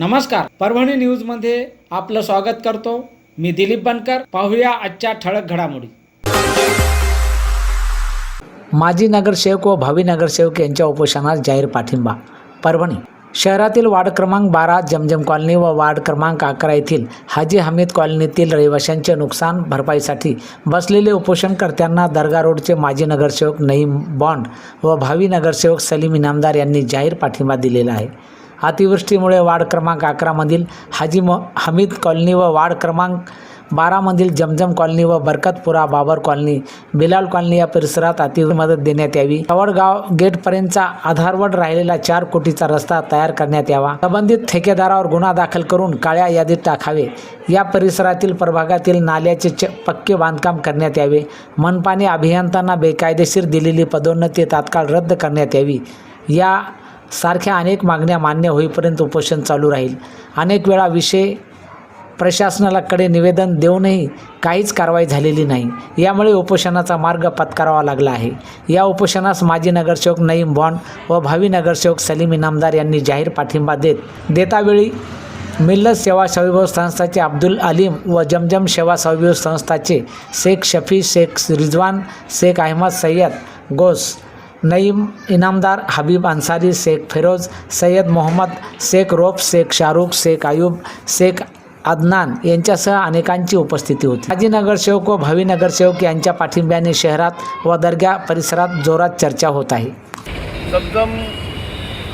नमस्कार. परभणी न्यूजमध्ये आपलं स्वागत करतो. मी दिलीप बनकर. पाहूया आजच्या ठळक घडामोडी. माजी नगरसेवक व भावी नगरसेवक यांच्या उपोषणास जाहीर पाठिंबा. परभणी शहरातील वार्ड क्रमांक बारा जमजम कॉलनी व वार्ड क्रमांक अकरा येथील हाजी हमीद कॉलनीतील रहिवाशांचे नुकसान भरपाईसाठी बसलेले उपोषणकर्त्यांना दर्गा रोडचे माजी नगरसेवक नईम बॉन्ड व भावी नगरसेवक सलीम इनामदार यांनी जाहीर पाठिंबा दिलेला आहे. अतिवृष्टीमुळे वार्ड क्रमांक अकरामधील हाजी म हमीद कॉलनी व वार्ड क्रमांक बारामधील जमजम कॉलनी व बरकतपुरा बाबर कॉलनी बिलाल कॉलनी या परिसरात अतिवृष्टी मदत देण्यात यावी. कवडगाव गेटपर्यंतचा आधारवड राहिलेला चार कोटीचा रस्ता तयार करण्यात यावा. संबंधित ठेकेदारावर गुन्हा दाखल करून काळ्या यादीत टाकावे. या परिसरातील प्रभागातील नाल्याचे च पक्के बांधकाम करण्यात यावे. मनपाने अभियंत्यांना बेकायदेशीर दिलेली पदोन्नती तात्काळ रद्द करण्यात यावी. या सारख्या अनेक मागण्या मान्य होईपर्यंत उपोषण चालू राहील. अनेक वेळा विषय प्रशासनाकडे निवेदन देऊनही काहीच कारवाई झालेली नाही. यामुळे उपोषणाचा मार्ग पत्करावा लागला आहे. या उपोषणास माजी नगरसेवक नईम बॉन्ड व भावी नगरसेवक सलीम इनामदार यांनी जाहीर पाठिंबा देत देतावेळी मिल्लत सेवा स्वाभिभव संस्थाचे अब्दुल अलीम व जमजम सेवा स्वाभिभव संस्थाचे शेख शफी शेख रिजवान शेख अहमद सय्यद गोस नईम इनामदार हबीब अन्सारी शेख फिरोज सय्यद मोहम्मद शेख रोफ शेख शाहरुख शेख आयूब शेख अदनान यांच्यासह अनेकांची उपस्थिती होती. माजी नगरसेवक व भावी नगरसेवक यांच्या पाठिंब्याने शहरात व दर्ग्या परिसरात जोरात चर्चा होत आहे. सद्दम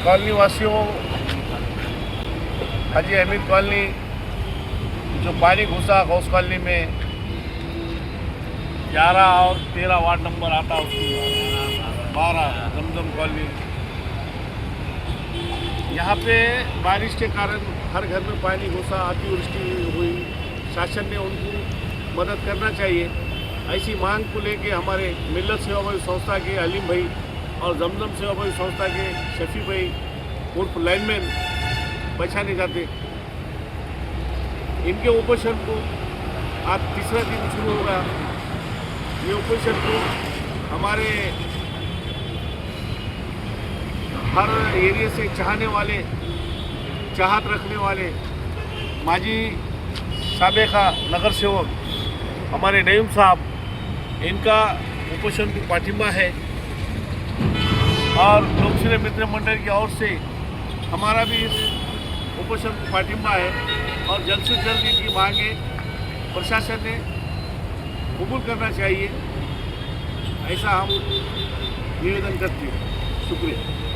कॉलनीवासी हाजी अहमद कॉलोनी जो पानी घुसा गौस कॉलोनी में ग्यारह और तेरह वार्ड नंबर आता उसमें बारह, दमदम कॉलोनी। यहाँ पे बारिश के कारण हर घर में पानी घुसा, अतिवृष्टि हुई। शासन ने उनको मदद करना चाहिए। ऐसी मांग को लेके हमारे मिल्लत सेवा भाई संस्था के अलीम भाई और जमजम सेवा भाई संस्था के शफी भाई उर्फ़ लाइनमैन पहचाने जाते। इनके उपोषण को आज तीसरा दिन शुरू होगा। ये ऑपरेशन को हमारे हर एरिया से चाहने वाले, चाहत रखने वाले, माजी सबका नगर सेवक, हमारे नईम साहब, इनका उपोषण को पाठिंबा है। और लोकसेवा मित्र मंडल की ओर से हमारा भी इस उपोषण को पाठिंबा है। और जल्द से जल्द इनकी मांगे प्रशासन ने कबूल करना चाहिए। ऐसा हम निवेदन करते हैं। शुक्रिया।